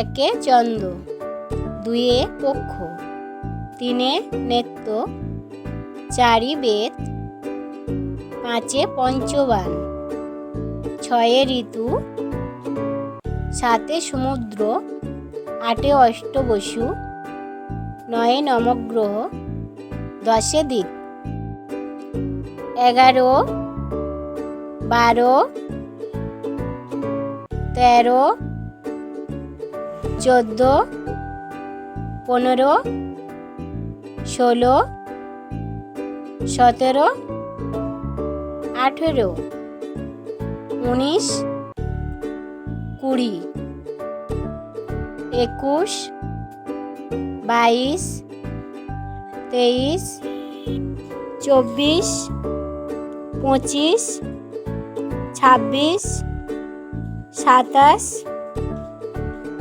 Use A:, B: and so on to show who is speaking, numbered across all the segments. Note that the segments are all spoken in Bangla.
A: একে চন্দ দুয়ে পক্ষ, তিনে নেত্য চারি বেদ পাঁচে পঞ্চবান, ছয়ে ঋতু, সাতে সমুদ্র, আটে অষ্টবসু, নয়ে নমগ্রহ দশে দিক এগারো, বারো, তেরো চোদ্দ পনেরো ষোলো সতেরো আঠেরো উনিশ কুড়ি একুশ বাইশ তেইশ চব্বিশ পঁচিশ ছাব্বিশ সাতাশ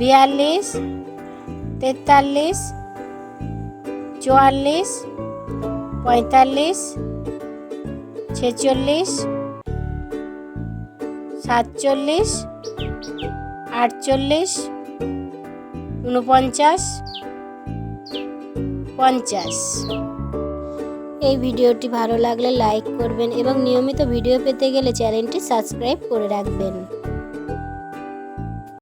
A: বিয়াল্লিশ, তেতাল্লিশ, চুয়াল্লিশ, পঁয়তাল্লিশ, ছেচল্লিশ, সাতচল্লিশ, আটচল্লিশ উনপঞ্চাশ পঞ্চাশ। এই ভিডিওটি ভালো লাগলে লাইক করবেন এবং নিয়মিত ভিডিও পেতে গেলে চ্যানেলটি সাবস্ক্রাইব করে রাখবেন।